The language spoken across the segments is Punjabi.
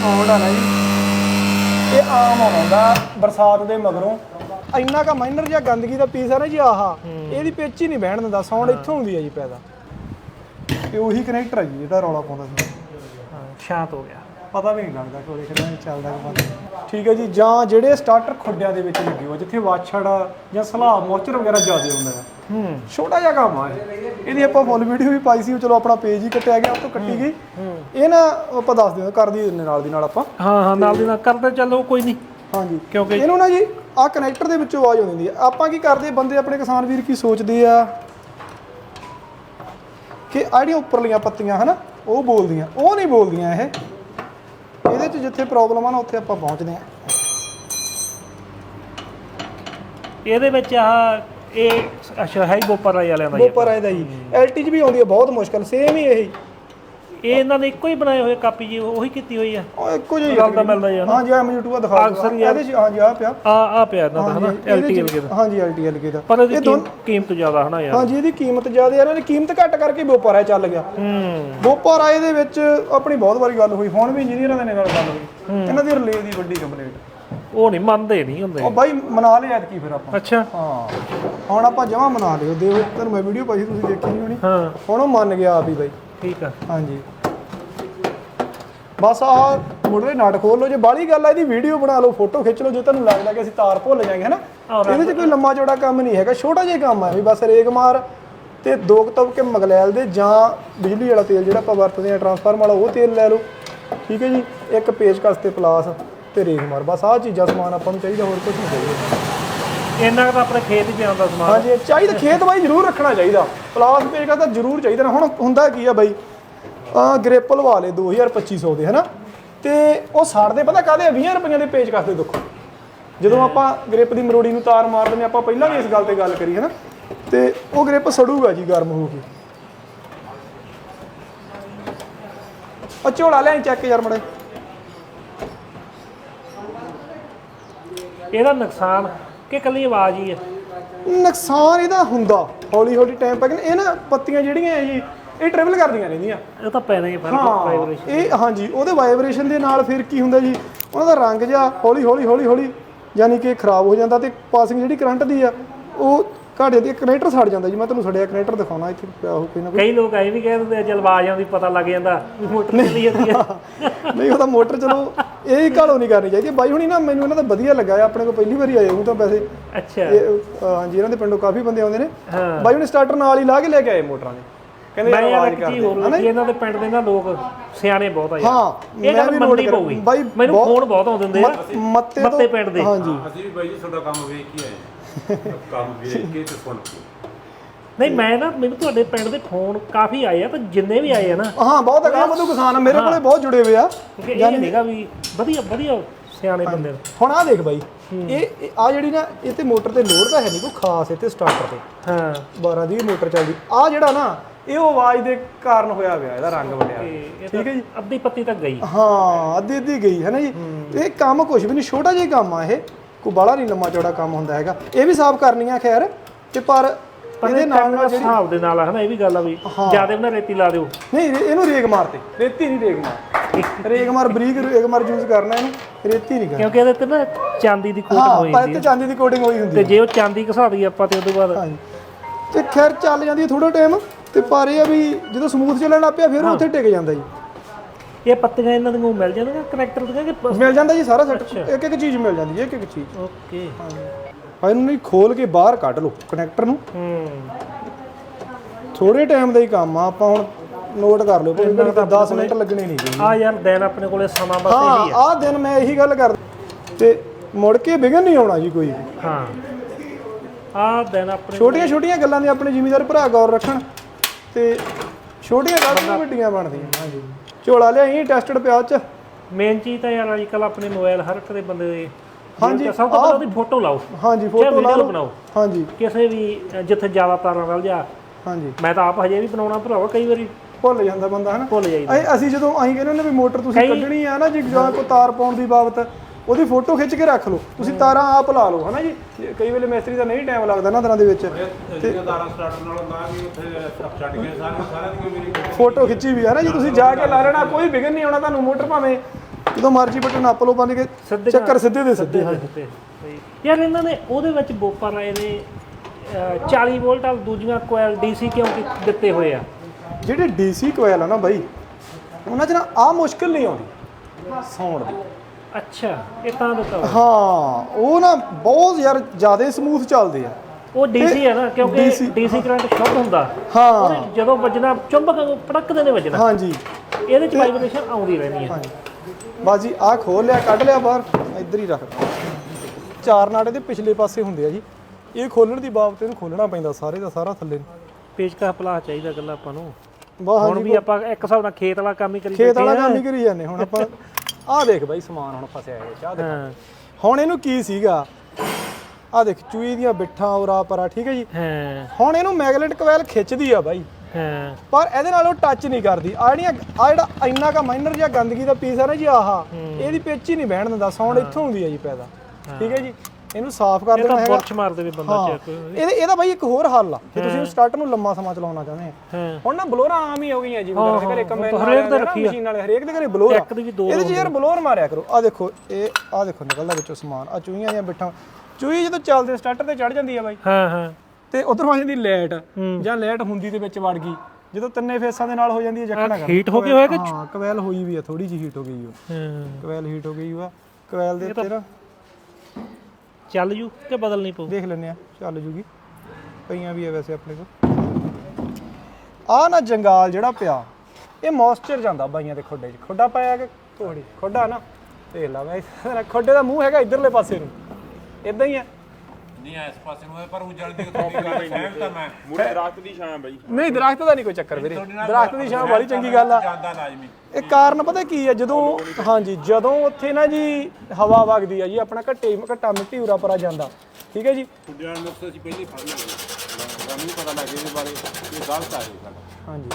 ਸਾਊਂਡ ਆ ਨਾ ਜੀ। ਇਹ ਆਮ ਆਉਂਦਾ ਬਰਸਾਤ ਦੇ ਮਗਰੋਂ। ਇੰਨਾ ਕਾ ਮਾਈਨਰ ਜਿਹਾ ਗੰਦਗੀ ਦਾ ਪੀਸ ਆ ਨਾ ਜੀ ਆਹਾ। ਇਹਦੀ ਪਿੱਚ ਹੀ ਨਹੀਂ ਬਹਿਣ ਦਿੰਦਾ ਸਾਊਂਡ ਇੱਥੋਂ ਹੁੰਦੀ ਹੈ ਜੀ ਪੈਦਾ। ਤੇ ਉਹੀ ਕਨੈਕਟਰ ਹੈ ਜੀ ਜਿਹੜਾ ਰੌਲਾ ਪਾਉਂਦਾ ਸੀ। ਹਾਂ ਸ਼ਾਂਤ ਹੋ ਗਿਆ। ਪਤਾ ਵੀ ਨਹੀਂ ਲੱਗਦਾ ਕੋਲੇ ਕਿਹੜਾ ਚੱਲਦਾ ਕਿ ਬੰਦ। ਠੀਕ ਹੈ ਜੀ ਜਾਂ ਜਿਹੜੇ ਸਟਾਰਟਰ ਖੁੱਡਿਆਂ ਦੇ ਵਿੱਚ ਲੱਗੇ ਹੋ ਜਿੱਥੇ ਵਾਛੜ ਜਾਂ ਸਲਾਬ ਮੋਇਸਚਰ ਵਗੈਰਾ ਜ਼ਿਆਦਾ ਹੁੰਦਾ ਹੈ। ਹੂੰ। ਛੋਟਾ ਜਿਹਾ ਕੰਮ ਆ ਇਹ। ਇਹਦੀ ਆਪਾਂ ਫੁੱਲ ਵੀਡੀਓ ਵੀ ਪਾਈ ਸੀ ਚਲੋ ਆਪਣਾ ਪੇਜ ਹੀ ਕੱਟਿਆ ਗਿਆ ਉਹ ਤੋਂ ਕੱਟੀ ਗਈ। ਇਹ ਨਾ ਆਪਾਂ ਦੱਸ ਦਿੰਦੇ ਕਰ ਦੀ ਦਿੰਦੇ ਨਾਲ ਦੀ ਨਾਲ ਆਪਾਂ। ਹਾਂ ਹਾਂ ਨਾਲ ਦੀ ਨਾਲ ਕਰਦੇ ਚੱਲੋ ਕੋਈ ਨਹੀਂ। ਹਾਂਜੀ। ਕਿਉਂਕਿ ਇਹਨੂੰ ਨਾ ਜੀ ਆ ਕਨੈਕਟਰ ਦੇ ਵਿੱਚੋਂ ਆਵਾਜ਼ ਆਉਂਦੀ ਹੈ। ਆਪਾਂ ਕੀ ਕਰਦੇ ਬੰਦੇ ਆਪਣੇ ਕਿਸਾਨ ਵੀਰ ਕੀ ਸੋਚਦੇ ਆ ਕਿ ਆਹ ਜਿਹੜੀਆਂ ਉੱਪਰਲੀਆਂ ਪੱਤੀਆਂ ਹਨਾ ਉਹ ਬੋਲਦੀਆਂ। ਉਹ ਨਹੀਂ ਬੋਲਦੀਆਂ ਇਹ। ਇਹਦੇ 'ਚ ਜਿੱਥੇ ਪ੍ਰੋਬਲਮ ਆ ਨਾ ਉੱਥੇ ਆਪਾਂ ਪਹੁੰਚਦੇ ਆ ਇਹਦੇ ਵਿੱਚ ਆਹ ਇਹ ਅੱਛਾ ਹੈ ਗੋਪਰ ਰਾਈ ਵਾਲਿਆਂ ਦਾ ਹੀ ਆ। ਉੱਪਰ ਇਹਦਾ ਜੀ ਐਲਟੀ 'ਚ ਵੀ ਆਉਂਦੀ ਹੈ ਬਹੁਤ ਮੁਸ਼ਕਲ ਸੇਮ ਹੀ ਇਹ। ਇਹ ਇਹਨਾਂ ਨੇ ਇੱਕੋ ਹੀ ਬਣਾਏ ਹੋਏ ਕਾਪੀ ਜੀ ਉਹੀ ਕੀਤੀ ਹੋਈ ਆ। ਉਹ ਇੱਕੋ ਜਿਹਾ ਹੀ ਰਲਦਾ ਮਿਲਦਾ ਹੀ ਆ ਨਾ। ਹਾਂਜੀ ਆ ਮੈਂ YouTube ਦਿਖਾ ਅਕਸਰ ਦੂੰਗਾ ਇਹਦੇ 'ਚ ਹਾਂਜੀ ਆ ਪਿਆ। ਆ ਆ ਪਿਆ ਇਹਨਾਂ ਦਾ ਹਨਾ? ਇਹਦੇ ਐਲਟੀਐਲ 'ਚ- ਦਾ ਹਾਂਜੀ ਐਲਟੀਐਲ ਦਾ ਪਰ ਇਹਦੀ ਕੀਮ- ਕੀਮਤ ਜ਼ਿਆਦਾ ਹਨਾ ਯਾਰ? ਹਾਂਜੀ ਇਹਦੀ ਕੀਮਤ ਜ਼ਿਆਦਾ ਯਾਰ ਇਹਦੀ ਕੀਮਤ ਘੱਟ ਕਰਕੇ ਬੋਪਾ ਰਾਏ ਚੱਲ ਗਿਆ। ਹੂੰ। ਰਾਏ ਦੇ ਵਿੱਚ ਆਪਣੀ ਬਹੁਤ ਵਾਰੀ ਗੱਲ ਹੋਈ ਹੁਣ ਵੀ ਇੰਜੀਨੀਅਰਾਂ ਦੇ ਨਾਲ ਗੱਲ ਹੋਈ। ਇਹਨਾਂ ਦੀ ਰਿਲੇ ਦੀ ਵੱਡੀ ਕੰਪਲੇਂਟ ਉਹ ਨਹੀਂ ਮੰਨਦੇ ਨਹੀਂ ਹੁੰਦੇ। ਉਹ ਬਾਈ ਮਨਾ ਲਿਆ ਐਤਕੀ ਫਿਰ ਆਪਾਂ। ਅੱਛਾ। ਹਾਂ। ਹੁਣ ਆਪਾਂ ਜਮਾ ਮਨਾ ਲਿਓ ਦੇਵ ਤੁਹਾਨੂੰ ਮੈਂ ਵੀਡੀਓ ਪਾਈ ਸੀ ਤੁਸੀਂ ਦੇਖੀ ਨਹੀਂ ਹੋਣੀ। ਹਾਂ। ਹੁਣ ਉਹ ਮੰਨ ਗਿਆ ਆਪ ਹੀ ਬਾਈ। ਠੀਕ ਆ। ਹਾਂਜੀ। ਬਸ ਆਹ ਮੁੱਢਲੇ ਨਾਟ ਖੋਲ ਲਓ ਜੇ ਬਾਹਲੀ ਗੱਲ ਆ ਇਹਦੀ ਵੀਡੀਓ ਬਣਾ ਲਓ ਫੋਟੋ ਖਿੱਚ ਲਓ ਜੇ ਤੁਹਾਨੂੰ ਲੱਗਦਾ ਕਿ ਅਸੀਂ ਤਾਰ ਭੁੱਲ ਜਾਾਂਗੇ ਹਨਾ? ਇਹਦੇ 'ਚ ਕੋਈ ਲੰਮਾ ਚੌੜਾ ਕੰਮ ਨਹੀਂ ਹੈਗਾ ਛੋਟਾ ਜਿਹਾ ਕੰਮ ਹੈ ਵੀ ਬਸ ਰੇਗ ਮਾਰ ਤੇ ਦੋ ਕੁ ਤਬਕੇ ਮਗਲੈਲ ਦੇ ਜਾਂ ਬਿਜਲੀ ਵਾਲਾ ਤੇਲ ਜਿਹੜਾ ਆਪਾਂ ਵਰਤਦੇ ਆ ਟਰਾਂਸਫਾਰਮ ਵਾਲਾ ਉਹ ਤੇਲ ਲੈ ਲਓ। ਠੀਕ ਹੈ ਜੀ? ਇੱਕ ਪੇਚਕਸ ਤੇ ਪਲਾਸ ਤੇ ਰੇਗ ਮਾਰ। ਬਸ ਆਹ ਚੀਜ਼ਾਂ ਸਮਾਨ ਆਪਾਂ ਨੂੰ ਚਾਹੀਦਾ ਹੋਰ ਕੁਝ ਨਹੀਂ ਚਾਹੀਦਾ। ਇੰਨਾ ਕੁ ਤਾਂ ਆਪਣੇ ਖੇਤ 'ਚ ਪਿਆ ਹੁੰਦਾ ਸਮਾਨ। ਹਾਂਜੀ ਚਾਹੀਦਾ ਖੇਤ ਬਾਈ ਜ਼ਰੂਰ ਰੱਖਣਾ ਚਾਹੀਦਾ। ਪਲਾਸ ਪੇਚਕਸ ਤਾਂ ਜ਼ਰੂਰ ਚਾਹੀਦਾ। ਨਾ। ਹੁਣ ਹੁੰਦਾ ਕੀ ਆ ਬਾਈ? ਆ ਗ੍ਰਿਪ ਲਵਾ ਲੇ 2250 ਦੇ ਹਨਾ? ਤੇ ਉਹ ਸਾੜਦੇ ਪਤਾ ਕਾਹਦੇ ਆ? 20 ਰੁਪਈਆਂ ਦੇ ਪੇਚਕਸ ਦੇ ਦੁੱਖ। ਜਦੋਂ ਆਪਾਂ ਗ੍ਰਿਪ ਦੀ ਮਰੋੜੀ ਨੂੰ ਤਾਰ ਮਾਰ ਦਿੰਦੇ ਆਪਾਂ ਪਹਿਲਾਂ ਵੀ ਇਸ ਗੱਲ ਤੇ ਗੱਲ ਕਰੀ ਹੈ ਨਾ ਤੇ ਉਹ ਗ੍ਰਿਪ ਸੜੂਗਾ ਜੀ ਗਰਮ ਹੋ ਕੇ। ਉਹ ਝੋਲਾ ਲੈ ਚੱਕ ਯਾਰ ਮੜੇ। ਇਹਦਾ ਨੁਕਸਾਨ ਕਿ ਕੱਲੀ ਆਵਾਜ਼ ਹੀ ਹੈ ਨੁਕਸਾਨ ਇਹਦਾ ਹੁੰਦਾ ਹੌਲੀ ਹੌਲੀ ਟਾਈਮ ਪੈ ਕੇ ਇਹ ਨਾ ਪੱਤੀਆਂ ਜਿਹੜੀਆਂ ਹੈ ਜੀ ਇਹ ਟਰੈਵਲ ਕਰਦੀਆਂ ਰਹਿੰਦੀਆਂ। ਇਹ ਤਾਂ ਪੈਣਾ ਹੀ ਫ਼ਰਕ ਵਾਈਬ੍ਰੇਸ਼ਨ ਇਹ ਹਾਂਜੀ ਉਹਦੇ ਵਾਈਬ੍ਰੇਸ਼ਨ ਦੇ ਨਾਲ ਫਿਰ ਕੀ ਹੁੰਦਾ ਜੀ ਉਹਨਾਂ ਦਾ ਰੰਗ ਜਿਹਾ ਹੌਲੀ ਹੌਲੀ ਹੌਲੀ ਹੌਲੀ ਯਾਨੀ ਕਿ ਖਰਾਬ ਹੋ ਜਾਂਦਾ ਤੇ ਪਾਸਿੰਗ ਜਿਹੜੀ ਕਰੰਟ ਦੀ ਆ ਉਹ ਜਾਂਦੀ ਹੈ ਕਨੈਕਟਰ ਸੜ ਜਾਂਦਾ ਜੀ ਮੈਂ ਤੁਹਾਨੂੰ ਸੜਿਆ ਕਨੈਕਟਰ ਦਿਖਾਉਣਾ ਇੱਥੇ ਪਿਆ ਹੋ ਕੋਈ ਨਾ ਕੋਈ। ਕਈ ਲੋਕ ਐਂ ਵੀ ਕਹਿ ਦਿੰਦੇ ਆ ਚਲ ਆਵਾਜ਼ ਆਉਂਦੀ ਪਤਾ ਲੱਗ ਜਾਂਦਾ ਵੀ ਮੋਟਰ ਚੱਲੀ ਜਾਂਦੀ ਹੈ। ਨਹੀਂ ਉਹਦਾ ਮੋਟਰ ਚਲੋ ਇਹ ਘਾਲੋ ਨਹੀਂ ਕਰਨੀ ਚਾਹੀਦੀ। ਬਾਈ ਹੁਣੀ ਨਾ ਮੈਨੂੰ ਇਹਨਾਂ ਦਾ ਵਧੀਆ ਲੱਗਾ ਆਪਣੇ ਕੋਲ ਪਹਿਲੀ ਵਾਰੀ ਆਏ ਹੂੰ ਤਾਂ ਵੈਸੇ ਅੱਛਾ। ਹਾਂਜੀ ਇਹਨਾਂ ਦੇ ਪਿੰਡੋਂ ਕਾਫੀ ਬੰਦੇ ਆਉਂਦੇ ਨੇ। ਹਾਂ। ਬਾਈ ਹੁਣੀ ਸਟਾਰਟਰ ਨਾਲ ਹੀ ਲਾ ਕੇ ਲੈ ਕੇ ਆਏ ਮੋਟਰਾਂ ਦੇ। ਕਹਿੰਦੇ ਮੈਂ ਆਵਾਜ਼ ਕਰਦੇ। ਇਹਨਾਂ ਦੇ ਪਿੰਡ ਦੇ ਨਾ ਲੋਕ ਸਿਆਣੇ ਬਹੁਤ ਆ ਹਾਂ ਇਹ ਗੱਲ ਮੰਨਣੀ। ਪਊਗੀ। ਬਾਈ ਮੈਨੂੰ ਫੋਨ ਬਹੁਤ ਆਉਂਦੇ ਹੁੰਦੇ ਆ। ਮੱਤੇ ਪਿੰਡ ਦੇ। ਹਾਂਜੀ। ਅਸੀਂ ਵੀ ਬਾਈ ਜੀ ਤੁਹਾਡਾ ਕੰਮ ਵੇਖ ਕੇ ਆਏ। ਕੰਮ ਵੇਖ ਕੇ ਤੇ ਸੁਣ ਕੇ ਨਹੀਂ ਮੈਂ ਨਾ ਮੈਨੂੰ ਤੁਹਾਡੇ ਪਿੰਡ ਦੇ ਫੋਨ ਕਾਫੀ ਆਏ ਆ ਪਰ ਜਿੰਨੇ ਵੀ ਆਏ ਆ ਨਾ। ਹਾਂ ਬਹੁਤ ਅਗਾਂਹ ਵਧੂ ਕਿਸਾਨ ਆ ਮੇਰੇ ਕੋਲੇ ਬਹੁਤ ਜੁੜੇ ਹੋਏ ਆ। ਕਿਉਂਕਿ ਇਹ ਨਹੀਂਗਾ ਵੀ ਵਧੀਆ ਵਧੀਆ ਸਿਆਣੇ ਬੰਦੇ ਨੇ। ਹੁਣ ਆਹ ਦੇਖ ਬਾਈ ਇਹ ਆ ਜਿਹੜੀ ਨਾ ਇਹ ਤੇ ਮੋਟਰ ਤੇ ਲੋਡ ਤਾਂ ਹੈ ਨਹੀਂ ਕੋਈ ਖਾਸ ਇੱਥੇ ਸਟਾਰਟਰ ਤੇ। ਹਾਂ। 12 ਦੀ ਮੋਟਰ ਚੱਲਦੀ। ਆ ਜਿਹੜਾ ਨਾ ਇਹ ਉਹ ਆਵਾਜ਼ ਦੇ ਕਾਰਨ ਹੋਇਆ ਹੋਇਆ ਇਹਦਾ ਰੰਗ ਬਣਿਆ। ਤੇ ਇਹ ਠੀਕ ਹੈ ਜੀ? ਅੱਧੀ ਪੱਤੀ ਤੱਕ ਗਈ। ਹਾਂ ਅੱਧੀ ਅੱਧੀ ਗਈ ਹੈ ਨਾ ਜੀ? ਤੇ ਇਹ ਕੰਮ ਕੁਝ ਵੀ ਨਹੀਂ ਛੋਟਾ ਜਿਹਾ ਹੀ ਕੰਮ ਆ ਇਹ। ਕੋਈ ਬਾਹਲਾ ਨਹੀਂ ਲੰਮਾ ਚੌੜਾ ਕੰਮ ਹੁੰਦਾ ਹੈਗਾ। ਇਹ ਵੀ ਸਾਫ਼ ਕਰਨੀ ਆ ਖੈਰ। ਤੇ ਪਰ ਇਹਦੇ ਇਹ ਨਾਲ ਨਾਲ ਜਿਹੜੀ ਹਿਸਾਬ ਦੇ ਨਾਲ ਆ ਹਨਾ ਇਹ ਵੀ ਗੱਲ ਆ ਵੀ ਜ਼ਿਆਦਾ ਵੀ ਨਾ ਰੇਤੀ ਲਾ ਦਿਓ। ਨਹੀਂ ਇਹਨੂੰ ਰੇਗ ਮਾਰਤੇ। ਰੇਤੀ ਨਹੀਂ ਰੇਗ ਮਾਰ। ਰੇਗ ਮਾਰ ਬਰੀਕ ਰੇਗ ਮਾਰ ਯੂਜ਼ ਕਰਨਾ ਇਹਨੂੰ ਰੇਤੀ ਨਹੀਂ ਕਰਨਾ। ਕਿਉਂਕਿ ਇਹਦੇ ਤੇ ਨਾ ਚਾਂਦੀ ਦੀ ਕੋਟ ਹਾਂ ਹੋਈ ਪਰ ਤੇ ਚਾਂਦੀ ਦੀ ਕੋਟਿੰਗ ਹੋਈ ਹੁੰਦੀ ਤੇ ਜੇ ਉਹ ਚਾਂਦੀ ਘਸਾ ਦਈਏ ਆਪਾਂ ਤੇ ਉਦੋਂ ਬਾਅਦ। ਹਾਂਜੀ। ਤੇ ਖੈਰ ਚੱਲ ਜਾਂਦੀ ਹੈ ਥੋੜਾ ਟਾਈਮ ਤੇ ਪਰ ਇਹ ਆ ਵੀ ਜਦੋਂ ਸਮੂਥ ਚੱਲਣ ਲੱਗ ਪਿਆ ਫਿਰ ਉਹ ਉੱਥੇ ਟਿਕ ਜਾਂਦਾ ਜੀ। ਇਹ ਪੱਤੀਆਂ ਇਹਨਾਂ ਨੂੰ ਮਿਲ ਜਾਣਗੀਆਂ ਕਨੈਕਟਰ ਦੀਆਂ ਕਿ ਮਿਲ ਜਾਂਦਾ ਜੀ ਸਾਰਾ ਸੈੱਟ ਇੱਕ ਇੱਕ ਚੀਜ਼ ਮਿਲ ਜਾਂਦੀ ਹੈ ਇੱਕ ਇੱਕ ਚੀਜ਼। ਓਕੇ। ਆ ਇਹਨੂੰ ਨਹੀਂ ਖੋਲ ਕੇ ਬਾਹਰ ਕੱਢ ਲਓ ਕਨੈਕਟਰ ਨੂੰ। ਹੂੰ। ਥੋੜੇ ਟਾਈਮ ਦਾ ਹੀ ਕੰਮ ਆ ਆਪਾਂ ਹੁਣ ਨੋਟ ਕਰ ਲਿਓ ਕੋਈ ਘੜੀ ਤਾਂ 10 ਮਿੰਟ ਲੱਗਣੇ ਨਹੀਂ ਜੀ। ਆ ਯਾਰ ਦਿਨ ਆਪਣੇ ਕੋਲੇ ਸਮਾਂ ਬਸ ਹਾਂ ਇਹੀ ਆਹ ਦਿਨ ਮੈਂ ਇਹੀ ਗੱਲ ਕਰ ਤੇ ਮੁੜ ਕੇ ਵਿਗਨ ਨਹੀਂ ਆਉਣਾ ਜੀ ਕੋਈ। ਹਾਂ। ਆ ਦਿਨ ਆਪਣੇ ਛੋਟੀਆਂ ਛੋਟੀਆਂ ਗੱਲਾਂ ਦੇ ਆਪਣੇ ਜ਼ਿਮੀਦਾਰ ਭਰਾ ਗੌਰ ਰੱਖਣ ਤੇ ਛੋਟੀਆਂ ਗੱਲਾਂ ਵੱਡੀਆਂ ਬਣਦੀਆਂ। ਹਾਂਜੀ ਝੋਲਾ ਲਿਆਈ ਟੈਸਟਡ ਪਿਆ ਚ। ਮੇਨ ਚੀਜ਼ ਤਾਂ ਯਾਰ ਅੱਜ ਕੱਲ ਆਪਣੇ ਮੋਬਾਈਲ ਹਰ ਇੱਕ ਦੇ ਬੰਦੇ ਦੇ ਹਾਂਜੀ, ਸਭ ਤੋਂ ਪਹਿਲਾਂ ਉਹਦੀ ਫੋਟੋ ਲਾਓ। ਹਾਂਜੀ ਫੋਟੋ ਲਾ ਬਣਾਓ। ਹਾਂਜੀ। ਕਿਸੇ ਵੀ ਜਿੱਥੇ ਜ਼ਿਆਦਾ ਤਾਰਾਂ ਵੱਲ ਜਾ। ਹਾਂਜੀ। ਮੈਂ ਤਾਂ ਆਪ ਹਜੇ ਵੀ ਬਣਾਉਣਾ ਭਰਾਵਾ ਕਈ ਵਾਰੀ। ਭੁੱਲ ਜਾਂਦਾ ਬੰਦਾ ਹਨਾ? ਭੁੱਲ ਜਾਈਦਾ। ਅਸੀਂ ਜਦੋਂ ਅਸੀਂ ਕਹਿੰਦੇ ਨੇ ਵੀ ਮੋਟਰ ਤੁਸੀਂ ਕੱਢਣੀ ਆ ਨਾ ਜੀ ਜਾਂ ਕੋਈ ਤਾਰ ਪਾਉਣ ਦੀ ਬਾਬਤ। ਉਹਦੀ ਫੋਟੋ ਖਿੱਚ ਕੇ ਰੱਖ ਲਓ। ਤੁਸੀਂ ਤਾਰਾਂ ਆਪ ਲਾ ਲਓ ਹਨਾ ਜੀ? ਕਈ ਵੇਲੇ ਮਿਸਤਰੀ ਦਾ ਨਹੀਂ ਟਾਈਮ ਲੱਗਦਾ ਨਾ ਤਰ੍ਹਾਂ ਦੇ ਵਿੱਚ। ਜਿਹੜੀਆਂ ਦਾਰਾਂ ਸਟਾਰਟਰ ਨਾਲ ਨਾ ਵੀ ਉੱਥੇ ਸਭ ਛੱਡ ਕੇ ਸਾਰੇ ਸਾਰਿਆਂ ਦੀਆਂ ਮੇਰੀ ਫੋਟੋ ਖਿੱਚੀ ਵੀ ਆ ਨਾ ਜੀ ਤੁਸੀਂ ਜਾ ਕੇ ਲਾ ਲੈਣਾ ਕੋਈ ਵਿਗਨ ਨਹੀਂ ਆਉਣਾ ਤੁਹਾਨੂੰ ਮੋਟਰ ਭਾਵੇਂ ਜਦੋਂ ਮਰਜ਼ੀ ਬਟਨ ਨੱਪ ਲਓ ਬੰਨ ਕੇ ਚੱਕਰ ਸਿੱਧੇ ਦੇ ਸਿੱਧੇ। ਯਾਰ ਇਹਨਾਂ ਨੇ ਉਹਦੇ ਵਿੱਚ ਬੋਪਰ ਆਏ ਨੇ ਅਹ, 40 ਵੋਲਟ ਵਾਲ ਦੂਜੀਆਂ ਕੋਇਲ ਡੀਸੀ ਕਿਉਂ ਕਿ- ਦਿੱਤੇ ਹੋਏ ਆ? ਜਿਹੜੇ ਡੀਸੀ ਕੋਇਲ ਆ ਨਾ ਬਾਈ ਉਹਨਾਂ 'ਚ ਨਾ ਆ ਮੁਸ਼ਕਲ ਨਹੀਂ ਆਉਂਦੀ। ਸਾਊਂਡ ਦੀ। ਅੱਛਾ ਇਹ ਤਾਂ ਦਿੱਤਾ ਹੋਇਆ। ਹਾਂ ਉਹ ਨਾ ਬਹੁਤ ਯਾਰ ਜ਼ਿਆਦਾ ਸਮੂਥ ਚੱਲਦੇ ਆ। ਉਹ ਡੀਸੀ ਹੈ ਨਾ ਕਿਉਂਕਿ DC ਡੀਸੀ ਕਰੰਟ ਸ਼ਾਰਟ ਹੁੰਦਾ। ਹਾਂ। ਉਹਦੇ ਜਦੋਂ ਵੱਜਣਾ ਚੁੰਬਕ ਪੜਕ ਦੇ ਨੇ ਵੱਜਣਾ। ਹਾਂਜੀ। ਇਹਦੇ ਚ ਵਾਈਬ੍ਰੇਸ਼ਨ ਆਉਂਦੀ ਰਹਿਣੀ ਹੈ ਹਾਂਜੀ। ਬਾਜੀ ਆ ਖੋਲ ਲਿਆ ਕੱਢ ਲਿਆ ਬਾਹਰ ਇੱਧਰ ਹੀ ਰੱਖ ਚਾਰ ਨਾੜੇ ਦੇ ਪਿਛਲੇ ਪਾਸੇ ਹੁੰਦੇ ਆ ਜੀ। ਇਹ ਖੋਲਣ ਦੀ ਬਾਬਤ ਇਹਨੂੰ ਖੋਲਣਾ ਪੈਂਦਾ ਸਾਰੇ ਦਾ ਸਾਰਾ ਥੱਲੇ ਨੂੰ। ਪੇਚਕਾ ਪਲਾਸ ਚਾਹੀਦਾ ਗੱਲਾਂ ਆਪਾਂ ਨੂੰ। ਹੁਣ ਵੀ ਆਪਾਂ ਇੱਕ ਹਿਸਾਬ ਨਾਲ ਖੇਤ ਵਾਲਾ ਕੰਮ ਹੀ ਕਰੀ ਖੇਤ ਵਾਲਾ। ਕੰਮ ਹੀ ਕਰੀ ਜਾਂਦੇ ਹੁਣ ਆਪਾਂ ਆਹ ਦੇਖ ਬਾਈ ਸਮਾਨ ਹੁਣ ਫਸਿਆ ਇਹ ਚਾਹ ਦੇ ਹਾਂ। ਹੁਣ ਇਹਨੂੰ ਕੀ ਸੀਗਾ? ਆਹ ਦੇਖ ਚੂਈ ਦੀਆਂ ਬਿੱਠਾਂ ਉਰਾ ਪਰਾ ਠੀਕ ਹੈ ਜੀ? ਹਾਂ। ਹੁਣ ਇਹਨੂੰ ਮੈਗਨੇਟ ਕੋਇਲ ਖਿੱਚਦੀ ਆ ਬਾਈ। ਹਾਂ। ਪਰ ਇਹਦੇ ਨਾਲ ਉਹ ਟੱਚ ਨਹੀਂ ਕਰਦੀ। ਆ ਜਿਹੜੀਆਂ ਆ ਜਿਹੜਾ ਇੰਨਾ ਕਾ ਮਾਈਨਰ ਜਿਹਾ ਗੰਦਗੀ ਦਾ ਪੀਸ ਆ ਨਾ ਜੀ ਆਹਾ ਇਹਦੀ ਪਿੱਚ ਹੀ ਨਹੀਂ ਬਹਿਣ ਦਿੰਦਾ ਸਾਊਂਡ ਇੱਥੋਂ ਹੁੰਦੀ ਆ ਜੀ ਪੈਦਾ। ਠੀਕ ਹੈ ਜੀ? ਇਹਨੂੰ ਸਾਫ਼ ਕਰ ਇਹ ਦੇਣਾ ਤਾਂ ਹੈਗਾ। ਬੁਰਸ਼ ਮਾਰ ਦੇਵੇ ਬੰਦਾ ਚੈੱਕ ਇਹਦੇ ਇਹਦਾ ਬਾਈ ਇੱਕ ਹੋਰ ਹੱਲ ਆ। ਜੇ ਤੁਸੀਂ ਸਟਾਰਟ ਨੂੰ ਲੰਮਾ ਸਮਾਂ ਚਲਾਉਣਾ ਚਾਹੁੰਦੇ ਆ। ਹਾਂ। ਹੁਣ ਨਾ ਬਲੋਰਾਂ ਆਮ ਹੀ ਹੋ ਗਈਆਂ ਜੀ ਮੇਰੇ ਘਰੇ ਕੰਬਾਈਨ ਹਰੇਕ ਦੇ ਰੱਖੀ ਆ। ਮਸ਼ੀਨ ਵਾਲੇ ਹਰੇਕ ਦੇ ਘਰੇ ਬਲੋਰ ਇੱਕ ਦੀ ਵੀ ਦੋ ਇਹਦੇ ਯਾਰ ਬਲੋਰ ਮਾਰਿਆ ਕਰੋ। ਆ ਦੇਖੋ ਇਹ ਆ ਦੇਖੋ ਨਿਕਲਦਾ ਵਿੱਚੋਂ ਸਮਾਨ। ਆ ਚੂਹੀਆਂ ਦੀਆਂ ਬਿੱਠਾਂ। ਚੂਹੀ ਜਦੋਂ ਚੱਲਦੇ ਸਟਾਰਟਰ ਤੇ ਚੜ ਜਾਂਦੀ ਆ ਬਾਈ। ਹਾਂ ਹਾਂ। ਤੇ ਉਧਰੋਂ ਆ ਜਾਂਦੀ ਲਾਈਟ। ਜਾਂ ਲਾਈਟ ਹੁੰਦੀ ਦੇ ਵਿੱਚ ਵੜ ਗਈ। ਜਦੋਂ ਤਿੰਨੇ ਫੇਸਾਂ ਦੇ ਨਾਲ ਹੋ ਜਾਂਦੀ ਹੈ ਜੱਕਣਾ ਕਰ। ਹੀਟ ਹੋ ਕੇ ਹੋਇਆ ਕਿ ਹਾਂ ਕਵੈਲ ਹੋਈ ਵੀ ਆ ਥੋੜੀ ਜਿਹੀ ਹੀਟ ਹੋ ਗਈ ਉਹ ਹਾਂ। ਕਵੈਲ ਹੀਟ ਹੋ ਗਈ ਆ। ਕਵੈਲ ਦੇ ਉੱਤੇ ਨਾ ਚੱਲ ਜੂ ਕਿ ਬਦਲਣੀ ਪਊ? ਦੇਖ ਲੈਨੇ ਆ ਚੱਲ ਜੂਗੀ। ਪਈਆਂ ਵੀ ਆ ਵੈਸੇ ਆਪਣੇ ਕੋਲ। ਆ ਨਾ ਜੰਗਾਲ ਜਿਹੜਾ ਪਿਆ, ਇਹ ਮੌਇਸਚਰ ਜਾਂਦਾ ਬਾਈਆਂ ਦੇ ਖੋਡੇ 'ਚ। ਖੋਡਾ ਪਾਇਆ ਕਿ ਕੋੜੀ ਖੋਡਾ ਨਾ। ਦੇਖ ਲਾ ਮੈਂ ਖੋਡੇ ਦਾ ਮੂੰਹ ਹੈਗਾ ਇਧਰਲੇ ਪਾਸੇ ਨੂੰ। ਇਦਾਂ ਹੀ ਆ। ਨਹੀਂ ਇਸ ਪਾਸੇ ਨੂੰ ਹੈ, ਪਰ ਉਹ ਜਲਦੀ ਤੁਹਾਡੀ ਗੱਲ ਸਹਿਮਤ ਆ ਮੈਂ। ਮੁਰੇ ਦਰਖਤ ਦੀ ਛਾਂ ਬਈ। ਨਹੀਂ ਦਰਖਤ ਦਾ ਨਹੀਂ ਕੋਈ ਚੱਕਰ ਵੀਰੇ। ਦਰਖਤ ਦੀ ਛਾਂ ਬੜੀ ਚੰਗੀ ਗੱਲ ਆ। ਜਾਂਦਾ ਲਾਜ਼ਮੀ। ਇਹ ਕਾਰਨ ਪਤਾ ਕੀ ਹੈ ਜਦੋਂ ਹਾਂਜੀ ਜਦੋਂ ਉੱਥੇ ਨਾ ਜੀ ਹਵਾ ਵਗਦੀ ਆ ਜੀ ਆਪਣਾ ਘੱਟੇ ਘੱਟਾ ਮਿੱਟੀ ਉਰਾ ਪਰਾ ਜਾਂਦਾ। ਠੀਕ ਹੈ ਜੀ? ਫੁੱਡਿਆਂ ਨੂੰ ਅਸੀਂ ਪਹਿਲੇ ਫੜ ਲਾਂਗੇ ਸਾਨੂੰ ਪਤਾ ਲੱਗੇ ਇਹਦੇ ਬਾਰੇ। ਇਹ ਗਲਤ ਆ ਇਹ ਸਾਡਾ ਹਾਂਜੀ।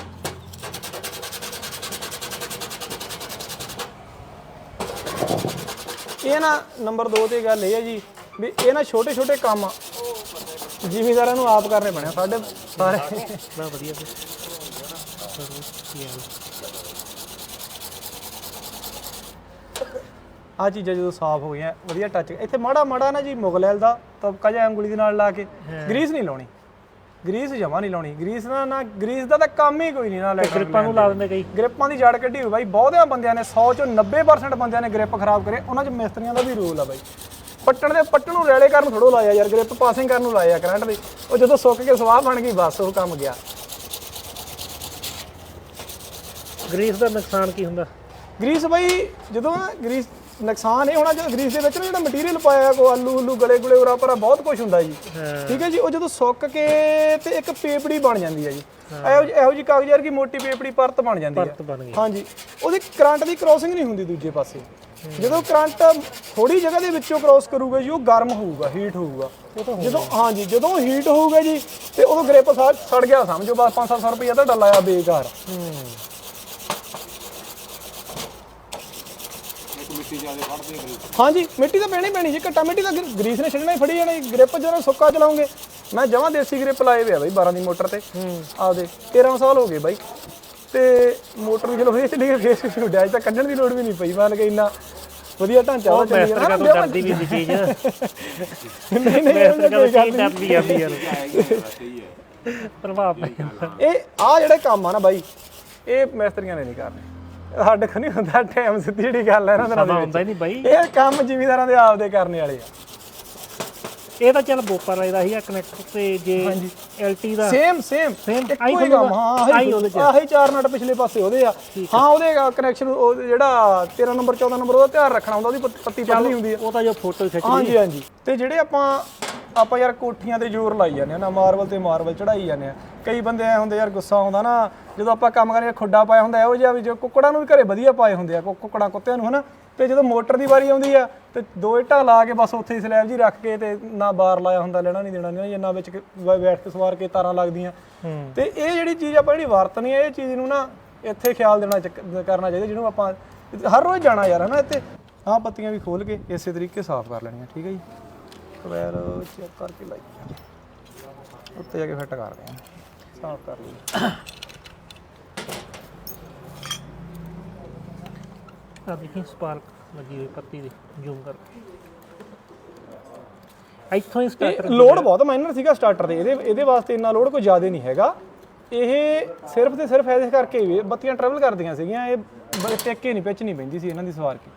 ਇਹ ਨਾ ਨੰਬਰ 2 ਤੇ ਗੱਲ ਇਹ ਹੈ ਜੀ ਵੀ ਇਹ ਨਾ ਛੋਟੇ ਛੋਟੇ ਕੰਮ ਜ਼ਿਮੀਦਾਰਾਂ ਨੂੰ ਆਪ ਕਰਨੇ ਪੈਣੇ। ਸਾਡੇ ਸਾਰੇ। ਬੜਾ ਵਧੀਆ। ਆ ਚੀਜ਼ਾਂ ਜਦੋਂ ਸਾਫ਼ ਹੋ ਗਈਆਂ ਵਧੀਆ ਟੱਚ ਇੱਥੇ ਮਾੜਾ ਮਾੜਾ ਨਾ ਜੀ ਮੁਗਲੈਲ ਦਾ ਤਬਕਾ ਜਿਹਾ ਉਂਗਲੀ ਦੇ ਨਾਲ ਲਾ ਕੇ ਗਰੀਸ ਨਹੀਂ ਲਾਉਣੀ। ਗਰੀਸ ਜਮਾ ਨਹੀਂ ਲਾਉਣੀ। ਗਰੀਸ ਨਾ ਨਾ ਗਰੀਸ ਦਾ ਤਾਂ ਕੰਮ ਹੀ ਕੋਈ ਨਹੀਂ ਨਾ ਲੈ ਗ੍ਰਿਪਾਂ ਨੂੰ ਲਾ ਦਿੰਦੇ ਕਈ। ਗ੍ਰਿਪਾਂ ਦੀ ਜੜ ਕੱਢੀ ਹੋਈ ਬਾਈ ਬਹੁਤਿਆਂ ਬੰਦਿਆਂ ਨੇ 100 ਚੋਂ 90% ਬੰਦਿਆਂ ਨੇ ਗ੍ਰਿਪ ਖਰਾਬ ਕਰੇ। ਉਹਨਾਂ 'ਚ ਮਿਸਤਰੀਆਂ ਦਾ ਵੀ ਰੋਲ ਆ ਬਾਈ। ਪੱਟਣ ਦੇ ਪੱਟਣ ਨੂੰ ਰੈਲੇ ਕਰਨ ਥੋੜੋ ਲਾਇਆ ਯਾਰ ਗ੍ਰਿਪ ਪਾਸਿੰਗ ਕਰਨ ਨੂੰ ਲਾਇਆ ਕਰੰਟ ਦੀ ਉਹ ਜਦੋਂ ਸੁੱਕ ਕੇ ਸਵਾਹ ਬਣ ਗਈ ਬਸ ਉਹ ਕੰਮ ਗਿਆ। ਗ੍ਰੀਸ ਦਾ ਨੁਕਸਾਨ ਕੀ ਹੁੰਦਾ? ਗਰੀਸ ਬਾਈ ਜਦੋਂ ਨਾ ਗਰੀਸ ਨੁਕਸਾਨ ਇਹ ਹੋਣਾ ਜਦੋਂ ਗਰੀਸ ਦੇ ਵਿੱਚ ਨਾ ਜਿਹੜਾ ਮਟੀਰੀਅਲ ਪਾਇਆ ਕੋ ਆਲੂ ਆਲੂ ਗਲੇ ਗੁਲੇ ਉਰਾ ਪਰਾ ਬਹੁਤ ਕੁਝ ਹੁੰਦਾ ਜੀ। ਠੀਕ ਹੈ ਜੀ ਉਹ ਜਦੋਂ ਸੁੱਕ ਕੇ ਤੇ ਇੱਕ ਪੇਪੜੀ ਬਣ ਜਾਂਦੀ ਹੈ ਜੀ। ਇਹੋ ਜਿਹੀ- ਇਹੋ ਜੀ ਕਾਗਜ਼ ਵਰਗੀ ਮੋਟੀ ਪੇਪੜੀ ਪਰਤ ਬਣ ਜਾਂਦੀ ਹੈ। ਪਰਤ ਬਣ ਗਈ। ਹਾਂਜੀ। ਉਹਦੀ ਕਰੰਟ ਦੀ ਕ੍ਰੋਸਿੰਗ ਨਹੀਂ ਹੁੰਦੀ ਦੂਜੇ ਪਾਸੇ। ਜਦੋਂ ਕਰੰਟ ਥੋੜੀ ਜਗ੍ਹਾ ਦੇ ਵਿੱਚੋਂ ਕ੍ਰੋਸ ਕਰੂਗਾ ਜੀ ਉਹ ਗਰਮ ਹੋਊਗਾ ਹੀਟ ਹੋਊਗਾ। ਜਦੋਂ ਹਾਂਜੀ ਜਦੋਂ ਹੀਟ ਹੋਊਗਾ ਜੀ ਤੇ ਉਦੋਂ ਗ੍ਰਿਪ ਸੜ ਗਿਆ ਸਮਝੋ ਬਸ 5-700 ਰੁਪਏ ਦਾ ਡੱਲਾ ਆ ਬੇਕਾਰ। ਹਾਂਜੀ ਮਿੱਟੀ ਤਾਂ ਪੈਣੀ ਪੈਣੀ ਜੀ ਘੱਟਾ ਮਿੱਟੀ ਤਾਂ ਗਰ- ਗਰੀਸ ਨੇ ਛੱਡਣਾ ਹੀ ਫੜੀ ਜਾਣਾ ਗ੍ਰਿਪ ਜਦੋਂ ਸੁੱਕਾ ਚਲਾਉਂਗੇ। ਮੈਂ ਜਮਾਂ ਦੇਸੀ ਗ੍ਰਿਪ ਲਾਏ ਹੋਏ ਆ ਬਾਈ 12 ਦੀ ਮੋਟਰ ਤੇ। ਆਪਦੇ 13 ਸਾਲ ਹੋ ਗਏ ਬਾਈ। ਤੇ ਮੋਟਰ ਵੀ ਚਲੋ ਫੇਸ ਠੀਕ ਹੈ ਫੇਸ ਵੀ ਉੱਡਿਆ ਤਾਂ ਕੱਢਣ ਦੀ ਲੋੜ ਵੀ ਨਹੀਂ ਪਈ ਮੰਨ ਕੇ ਇੰਨਾ ਵਧੀਆ ਢਾਂਚਾ ਉਹ ਚੱਲੀ ਜਾਂਦਾ ਕਾ ਤੋਂ ਡਰਦੀ ਵੀ ਸੀ ਚੀਜ਼। ਨਹੀਂ ਨਹੀਂ ਕਾ ਕੋਈ ਤੋਂ ਗੱਲ ਨਹੀਂ। ਡਰਦੀ ਆਂਦੀ ਯਾਰ ਸਹੀ ਹੈ ਪ੍ਰਭਾਵ ਇਹ ਆ ਜਿਹੜੇ ਕੰਮ ਆ ਨਾ ਬਾਈ ਇਹ ਮੈਸਤਰੀਆਂ ਨੇ ਨਹੀਂ ਕਰਨੇ। ਸਾਡੇ ਨਹੀਂ ਹੁੰਦਾ ਟਾਈਮ ਸਿੱਧੀ ਜਿਹੜੀ ਗੱਲ ਹੈ ਇਹਨਾਂ ਦੇ ਹੁੰਦਾ ਹੀ ਨਹੀਂ ਬਾਈ। ਇਹ ਕੰਮ ਜ਼ਿਮੀਦਾਰਾਂ ਦੇ ਆਪਦੇ ਕਰਨੇ ਵਾਲੇ ਆ। ਇਹ ਤਾਂ ਚੱਲ ਬੋਪਰ ਵਾਲੇ ਦਾ ਹੀ ਆ ਕਨੈਕਟਰ ਤੇ ਜੇ ਐਲਟੀ ਦਾ। ਸੇਮ ਸੇਮ Same, ਆਹੀ ਹੀ ਕੰਮ। ਹਾਂ ਆਹੀ ਆਹੀ ਉਹਦੇ ਚ। ਆਹੀ ਚਾਰ ਨਟ ਪਿਛਲੇ ਪਾਸੇ ਉਹਦੇ ਆ। ਹਾਂ। ਉਹਦੇ ਕਨੈਕਸ਼ਨ ਉਹ ਜਿਹੜਾ 13 ਨੰਬਰ 14 ਨੰਬਰ ਉਹਦਾ ਧਿਆਨ ਰੱਖਣਾ ਹੁੰਦਾ ਉਹਦੀ ਪੱਤ- ਪੱਤੀ ਪਤਲੀ ਹੁੰਦੀ ਆ। ਉਹ ਤਾਂ ਜੋ ਫੋਟੋ ਖਿੱਚ ਲਈ। ਹਾਂਜੀ ਹਾਂਜੀ। ਤੇ ਜਿਹੜੇ ਆਪਾਂ ਆਪਾਂ ਯਾਰ ਕੋਠੀਆਂ ਤੇ ਜ਼ੋਰ ਲਾਈ ਜਾਂਦੇ ਆ ਨਾ ਮਾਰਬਲ ਤੇ ਮਾਰਬਲ ਚੜਾਈ ਜਾਂਦੇ ਆ। ਕਈ ਬੰਦੇ ਐ ਹੁੰਦੇ ਯਾਰ ਗੁੱਸਾ ਆਉਂਦਾ ਨਾ ਜਦੋਂ ਆਪਾਂ ਕੰਮ ਕਰਦੇ ਖੁੱਡਾ ਪਾਇਆ ਹੁੰਦਾ ਇਹੋ ਜਿਹਾ ਵੀ ਜੋ ਕੁੱਕੜਾਂ ਨੂੰ ਵੀ ਘਰੇ ਵਧੀਆ ਪਾਏ ਹੁੰਦੇ ਆ ਕੁੱਕੜਾਂ ਕੁੱਤਿਆਂ ਨੂੰ ਹਨਾ। ਤੇ ਜਦੋਂ ਮੋਟਰ ਦੀ ਵਾਰੀ ਆਉਂਦੀ ਆ ਤੇ ਦੋ ਇੱਟਾਂ ਲਾ ਕੇ ਬਸ ਉੱਥੇ ਹੀ ਸਲੈਬ ਜੀ ਰੱਖ ਕੇ ਤੇ ਨਾ ਬਾਰ ਲਾਇਆ ਹੁੰਦਾ ਲੈਣਾ ਨਹੀਂ ਦੇਣਾ ਨਹੀਂ ਨਾ ਵਿੱਚ ਬੈਠ ਕੇ ਸਵਾਰ ਕੇ ਤਾਰਾਂ ਲੱਗਦੀਆਂ। ਤੇ ਇਹ ਜਿਹੜੀ ਚੀਜ਼ ਆਪਾਂ ਜਿਹੜੀ ਵਰਤਨੀ ਆ ਇਹ ਚੀਜ਼ ਨੂੰ ਨਾ ਇੱਥੇ ਖਿਆਲ ਦੇਣਾ ਕਰਨਾ ਚਾਹੀਦਾ ਜਿਹਨੂੰ ਆਪਾਂ ਹਰ ਰੋਜ਼ ਜਾਣਾ ਯਾਰ ਹਨਾ ਇੱਥੇ। ਆਹ ਪੱਤੀਆਂ ਵੀ ਖੋਲ ਕੇ ਇਸੇ ਤਰੀਕੇ ਸਾਫ਼ ਕਰ ਲੈਣੀਆਂ ਠੀਕ ਹੈ ਜੀ? ਕਵੈਰ ਚੈੱਕ ਕਰਕੇ ਲਾਈ ਉੱਤੇ ਜਾ ਕੇ ਫਿੱਟ ਕਰਦੇ ਹਾਂ ਸਾਫ਼ ਕਰ ਲਈ ਆ ਦੇਖੀ ਸਪਾਰਕ ਲੱਗੀ ਹੋਈ ਪੱਤੀ ਦੀ ਜ਼ੂਮ ਕਰ ਇੱਥੋਂ ਹੀ ਸਟਾਰਟਰ ਲੋਡ ਬਹੁਤ ਮਾਈਨਰ ਸੀਗਾ ਸਟਾਰਟਰ ਦੇ। ਇਹਦੇ ਇਹਦੇ ਵਾਸਤੇ ਇੰਨਾ ਲੋਡ ਕੋਈ ਜ਼ਿਆਦਾ ਨਹੀਂ ਹੈਗਾ। ਇਹ ਸਿਰਫ ਤੇ ਸਿਰਫ ਐਸੇ ਕਰਕੇ ਹੀ ਬੱਤੀਆਂ ਟਰੈਵਲ ਕਰਦੀਆਂ ਸੀਗੀਆਂ। ਇਹ ਟਿੱਕੇ ਨਹੀਂ ਪਿੱਚ ਨਹੀਂ ਪੈਂਦੀ ਸੀ ਇਹਨਾਂ ਦੀ ਸਵਾਰ ਕੇ।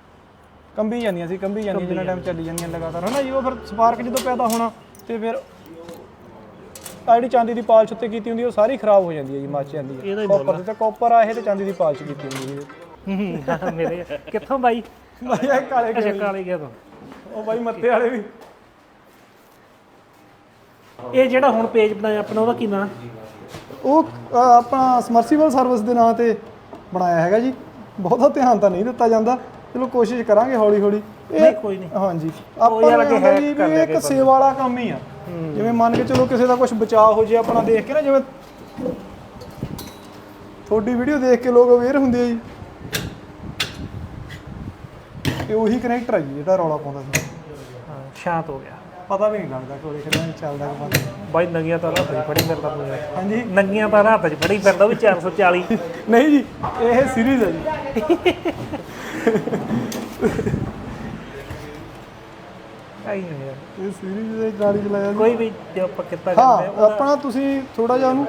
ਕੰਬੀ ਜਾਂਦੀਆਂ ਸੀ ਕੰਬੀ ਜਾਂਦੀਆਂ ਜਿੰਨਾ ਟਾਈਮ ਚੱਲੀ ਜਾਂਦੀਆਂ ਲਗਾਤਾਰ ਹਨਾ ਜੀ? ਉਹ ਫਿਰ ਸਪਾਰਕ ਜਦੋਂ ਪੈਦਾ ਹੋਣਾ ਤੇ ਫਿਰ ਜਿਹੜੀ ਚਾਂਦੀ ਦੀ ਪਾਲਿਸ਼ ਉੱਤੇ ਕੀਤੀ ਹੁੰਦੀ ਉਹ ਸਾਰੀ ਖਰਾਬ ਹੋ ਜਾਂਦੀ ਹੈ ਜੀ ਮੱਚ ਜਾਂਦੀ ਇਹਦਾ ਹੈ ਹੀ ਕਾਪਰ ਤੇ ਕਾਪਰ ਆ ਇਹ ਤੇ ਚਾਂਦੀ ਦੀ ਪਾਲਿਸ਼ ਕੀਤੀ ਹੁੰਦੀ ਹੈ ਹੂੰ ਮੇਰੇ ਕਿੱਥੋਂ ਬਾਈ? ਬਾਈ ਇਹ ਕਾਲੇ ਅੱਛਾ ਕਾਲੇ ਗਿਆ ਤੋਂ? ਉਹ ਬਾਈ ਮੱਤੇ ਵਾਲੇ ਵੀ। ਇਹ ਜਿਹੜਾ ਹੁਣ ਪੇਜ ਬਣਾਇਆ ਆਪਣਾ ਉਹਦਾ ਕੀ ਨਾਂ? ਉਹ ਅ, ਆਪਣਾ ਸਮਰਸੀਬਲ ਸਰਵਿਸ ਦੇ ਨਾਂ ਤੇ ਬਣਾਇਆ ਹੈਗਾ ਜੀ। ਬਹੁਤਾ ਧਿਆਨ ਤਾਂ ਨਹੀਂ ਦਿੱਤਾ ਜਾਂਦਾ। ਚਲੋ ਕੋਸ਼ਿਸ਼ ਕਰਾਂਗੇ ਹੌਲੀ ਹੌਲੀ ਨਹੀਂ, ਕੋਈ ਨਹੀਂ। ਹਾਂਜੀ। ਆਪਾਂ ਯਾਰ ਨੂੰ ਅੱਗੇ ਹੁੰਦਾ hack ਕਰ ਇੱਕ ਸੇਵਾ ਵਾਲਾ ਕੰਮ ਹੀ ਆ। ਜਿਵੇਂ ਮੰਨ ਕੇ ਚਲੋ ਕਿਸੇ ਦਾ ਕੁਝ ਬਚਾਅ ਹੋ ਜੇ ਆਪਣਾ ਦੇਖ ਕੇ ਨਾ ਜਿਵੇਂ ਤੁਹਾਡੀ ਵੀਡੀਓ ਦੇਖ ਕੇ ਲੋਕ ਅਵੇਅਰ ਹੁੰਦੇ ਆ ਜੀ। ਇਹ ਉਹੀ ਕਨੈਕਟਰ ਆ ਜੀ ਜਿਹੜਾ ਰੌਲਾ ਪਾਉਂਦਾ ਸੀ। ਹਾਂ ਸ਼ਾਂਤ ਹੋ ਗਿਆ। ਪਤਾ ਵੀ ਨਹੀਂ ਲੱਗਦਾ ਕੋਲੇ ਕਿਹੜਾ ਚੱਲਦਾ ਕਿ ਬੰਦ ਬਾਈ ਨੰਗੀਆਂ ਤਾਂ ਰਾਤ 'ਚ ਫੜੀ ਫਿਰਦਾ ਤੂੰ। ਯਾਰ। ਹਾਂਜੀ। ਨੰਗੀਆਂ ਤਾਂ ਰਾਤ 'ਚ ਫੜੀ ਫਿਰਦਾ ਉਹ ਵੀ 440 ਨਹੀਂ ਜੀ ਇਹ ਸੀਰੀਜ਼ ਹੈ ਜੀ। ਆਈ ਨਹੀਂ ਯਾਰ ਇਹ ਸੀਰੀਜ਼ ਦੇ ਗਾੜੀ ਚਲਾਇਆ ਸੀ ਕੋਈ ਵੀ ਜੇ ਆਪਾਂ ਕਿੱਤਾ ਹਾਂ ਕਰਦੇ ਆ, ਆਪਣਾ ਤੁਸੀਂ ਥੋੜਾ ਜਿਹਾ ਉਹਨੂੰ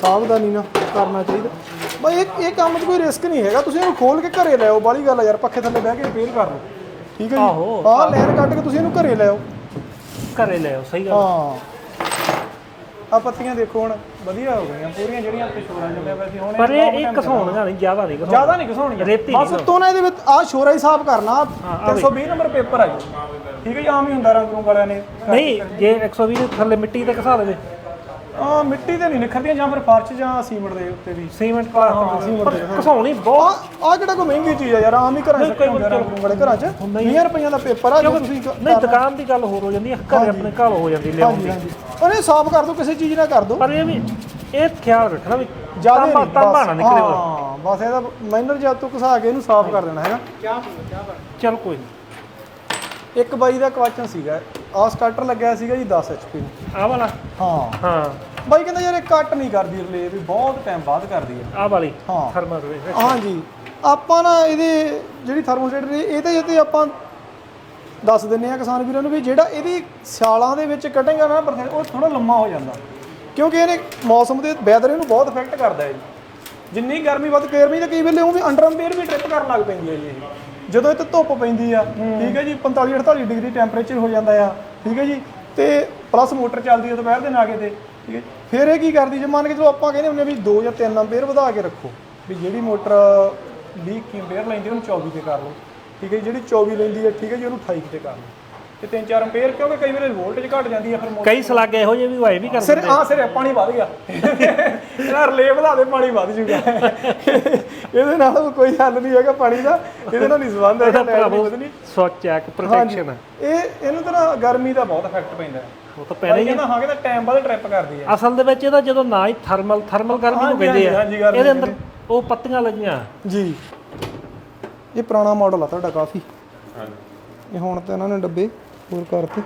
ਸਾਵਧਾਨੀ ਨਾਲ ਕਰਨਾ ਚਾਹੀਦਾ। ਬਈ ਇਹ ਇਹ ਕੰਮ 'ਚ ਕੋਈ ਰਿਸਕ ਨਹੀਂ ਹੈਗਾ। ਤੁਸੀਂ ਇਹਨੂੰ ਖੋਲ ਕੇ ਘਰੇ ਲੈ ਆਓ। ਬਾਲੀ ਗੱਲ ਆ ਯਾਰ ਪੱਖੇ ਥੱਲੇ ਬਹਿ ਕੇ ਰਿਪੇਅਰ ਕਰ ਲਓ। ਠੀਕ ਹੈ ਆਹੋ, ਜੀ ਲੈਰ ਕੱਢ ਕੇ ਤੁਸੀਂ ਇਹਨੂੰ ਘਰੇ ਲੈ ਆਓ। ਘਰੇ ਲੈ ਆਓ ਸਹੀ ਗੱਲ ਹਾਂ। ਆ ਪੱਤੀਆਂ ਦੇਖੋ ਹੁਣ ਵਧੀਆ ਹੋ ਗਈਆਂ ਪੂਰੀਆਂ ਜਿਹੜੀਆਂ ਆਪਣੇ ਸ਼ੋਰਾਂ ਚੱਲਿਆ ਪਿਆ ਸੀ ਹੁਣ ਪਰ ਇਹ ਇਹ ਘਸਾਉਣੀਆਂ ਨਹੀਂ ਜ਼ਿਆਦਾ ਨਹੀਂ ਘਸਾਉਣੀਆਂ ਜ਼ਿਆਦਾ ਨਹੀਂ ਘਸਾਉਣੀਆਂ ਰੇਤੀ ਬਸ ਤੋਂ ਨਾ ਇਹਦੇ ਵਿੱਚ ਆ ਸ਼ੋਰਾ ਹੀ ਸਾਫ਼ ਕਰਨਾ ਆਹ 320 ਨੰਬਰ ਪੇਪਰ ਆ ਜੀ। ਠੀਕ ਹੈ ਜੀ ਆਮ ਹੀ ਹੁੰਦਾ ਰੰਗ ਰੂੰਗ ਵਾਲਿਆਂ ਨੇ। ਨਹੀਂ ਜੇ 120 ਦੇ ਥੱਲੇ ਮਿੱਟੀ ਤੇ ਘਸਾ ਦੇਵੇ ਆ ਮਿੱਟੀ ਤੇ ਨਹੀਂ ਨਿਖਰਦੀਆਂ ਜਾਂ ਫਿਰ ਫਰਸ਼ ਜਾਂ ਸੀਮੈਂਟ ਦੇ ਉੱਤੇ ਵੀ। ਸੀਮੈਂਟ ਹਾਂ, ਪਲਾਸਟਿਕ ਸੀਮੈਂਟ ਪਰ ਦੇ, ਹਾਂ। ਘਸਾਉਣੀ ਬਹੁਤ ਆ ਆ ਜਿਹੜਾ ਕੋਈ ਮਹਿੰਗੀ ਚੀਜ਼ ਆ ਯਾਰ ਆਮ ਹੀ ਘਰਾਂ 'ਚ ਕਈ ਹੁੰਦੇ ਵਾਲੇ ਘਰਾਂ 'ਚ। 20 ਰੁਪਈਆਂ ਦਾ ਪੇਪਰ ਆ ਜੋ ਤੁਸੀਂ ਕ- ਨਹੀਂ ਦੁਕਾਨ ਦੀ ਗੱਲ ਹੋਰ ਹੋ ਜਾਂਦੀ ਹੈ ਘਰੇ ਆਪਣੇ ਘਰ ਹੋ ਜਾਂਦੀ ਲਿਆਉਣ ਦੀ। ਉਹਨੇ ਸਾਫ਼ ਕਰ ਦੋ ਕਿਸੇ ਚੀਜ਼ ਨਾਲ ਕਰ ਦੋ। ਪਰ ਇਹ ਵੀ ਇਹ ਖਿਆਲ ਰੱਖਣਾ ਵੀ ਜ਼ਿਆਦਾ ਨਹੀਂ ਬਸ, ਨਾ ਨਿਕਲੇ। ਹਾਂ ਬਸ ਇਹਦਾ ਮਾਈਨਰ ਜਿਹਾ ਤੋਂ ਘਸਾ ਕੇ ਇਹਨੂੰ ਸਾਫ਼ ਕਰ ਦੇਣਾ ਹੈਗਾ। ਚਲ ਕੋਈ ਨਹੀਂ ਇੱਕ ਬਾਈ ਦਾ ਕੁਐਸਚਨ ਸੀਗਾ ਆ ਸਟਾਰਟਰ ਲੱਗਿਆ ਸੀਗਾ ਜੀ 10 ਐਚਪੀ ਨੂੰ। ਆਹ ਵਾਲਾ? ਹਾਂ। ਹਾਂ। ਬਾਈ ਕਹਿੰਦਾ ਯਾਰ ਇਹ ਕੱਟ ਨਹੀਂ ਕਰਦੀ ਰਿਲੇ ਵੀ ਬਹੁਤ ਟਾਈਮ ਬਾਅਦ ਕਰਦੀ ਆ। ਆਹ ਵਾਲੀ ਹਾਂ। ਥਰਮਲ ਰੇ ਹਾਂਜੀ। ਆਪਾਂ ਨਾ ਇਹਦੇ ਜਿਹੜੀ ਥਰਮੋਸਟੇਟ ਨੇ ਇਹਦੇ ਤੇ ਆਪਾਂ ਦੱਸ ਦਿੰਨੇ ਆ ਕਿਸਾਨ ਵੀਰਾਂ ਨੂੰ ਵੀ ਜਿਹੜਾ ਇਹਦੀ ਸਿਆਲਾਂ ਦੇ ਵਿੱਚ ਕਟਿੰਗ ਆ ਨਾ percent, ਉਹ ਥੋੜਾ ਲੰਮਾ ਹੋ ਜਾਂਦਾ। ਕਿਉਂਕਿ ਇਹਨੇ ਮੌਸਮ ਦੇ ਵੈਦਰ ਇਹਨੂੰ ਬਹੁਤ ਇਫੈਕਟ ਕਰਦਾ ਹੈ ਜੀ। ਜਿੰਨੀ ਗਰਮੀ ਵੱਧ ਗਰਮੀ ਤਾਂ ਕਈ ਵੇਲੇ ਉਹ ਵੀ ਅੰਡਰ ਅੰਪੇਅਰ ਵੀ ਟ੍ਰਿਪ ਕਰਨ ਲੱਗ ਪੈਂਦੀ ਹੈ ਜੀ ਇਹ। ਜਦੋਂ ਇੱਥੇ ਧੁੱਪ ਪੈਂਦੀ ਆ ਠੀਕ ਹੈ ਜੀ 45 48 ਡਿਗਰੀ ਟੈਂਪਰੇਚਰ ਹੋ ਜਾਂਦਾ ਆ ਠੀਕ ਹੈ ਜੀ। ਤੇ ਪਲੱਸ ਮੋਟਰ ਚੱਲਦੀ ਹੈ ਦੁਪਹਿਰ ਦੇ ਨਾਗੇ ਤੇ। ਠੀਕ ਹੈ ਫਿਰ ਇਹ ਕੀ ਕਰਦੀ ਜੇ ਮੰਨ ਕੇ ਚਲੋ ਆਪਾਂ ਕਹਿੰਦੇ ਹੁੰਦੇ ਆ ਵੀ 2 ਜਾਂ 3 ਅੰਪੇਅਰ ਵਧਾ ਕੇ ਰੱਖੋ ਵੀ ਜਿਹੜੀ ਮੋਟਰ 20 ਕੀ ਲੈਂਦੀ ਉਹਨੂੰ 24 ਤੇ ਕਰ ਲਓ। ਠੀਕ ਹੈ ਜੀ, ਜਿਹੜੀ 24 ਲੈਂਦੀ ਹੈ ਠੀਕ ਹੈ ਜੀ ਉਹਨੂੰ 28 ਤੇ ਕਰ ਲਓ। ਤੇ 3-4 ਅੰਪੇਅਰ ਕਿਉਂਕਿ ਕਈ ਵਾਰ ਵੋਲਟੇਜ ਘਟ ਜਾਂਦੀ ਹੈ ਫਿਰ ਮੋਟਰ ਕਈ ਸਲਾਗ ਇਹੋ ਜਿਹੇ ਵੀ ਹੋਏ ਵੀ ਕਰ ਸਿਰ ਆ। ਸਿਰ ਪਾਣੀ ਵੱਧ ਗਿਆ। ਇਹਦਾ ਰਿਲੇ ਵਧਾ ਦੇ ਪਾਣੀ ਵੱਧ ਜੂਗਾ। ਇਹਦੇ ਨਾਲ ਕੋਈ ਹੱਲ ਨਹੀਂ ਹੈਗਾ ਪਾਣੀ ਦਾ। ਇਹਦੇ ਨਾਲ ਨਹੀਂ ਸੰਬੰਧ ਹੈਗਾ ਲੈਟ ਨਹੀਂ ਭਰਾਵੋ ਵਧਣੀ ਸਵੱਚ ਚੈੱਕ ਪ੍ਰੋਟੈਕਸ਼ਨ ਇਹ ਇਹਨੂੰ ਤਾਂ ਨਾ ਗਰਮੀ ਦਾ ਬਹੁਤ ਇਫੈਕਟ ਪੈਂਦਾ। ਹੈ ਉਹ ਤਾਂ ਪੈਣਾ ਹੀ। ਕਹਿੰਦਾ ਹਾਂ ਕਹਿੰਦਾ ਟਾਈਮ ਬਾਅਦ ਟ੍ਰਿਪ ਕਰਦੀ ਹੈ ਅਸਲ ਦੇ ਵਿੱਚ ਇਹਦਾ ਜਦੋਂ ਨਾ ਹੀ ਥਰਮਲ ਥਰਮਲ ਗਰਮੀ ਨੂੰ ਕਹਿੰਦੇ ਆ ਇਹਦੇ ਅੰਦਰ ਉਹ ਪੱਤੀਆਂ ਲੱਗੀਆਂ। ਜੀ। ਇਹ ਪੁਰਾਣਾ ਮਾਡਲ ਆ ਤੁਹਾਡਾ ਕਾਫੀ। ਹਾਂਜੀ। ਇਹ ਹੁਣ ਤਾਂ ਇਹਨਾਂ ਨੇ ਡੱਬੇ। ਹੋਰ ਕਰਤੇ।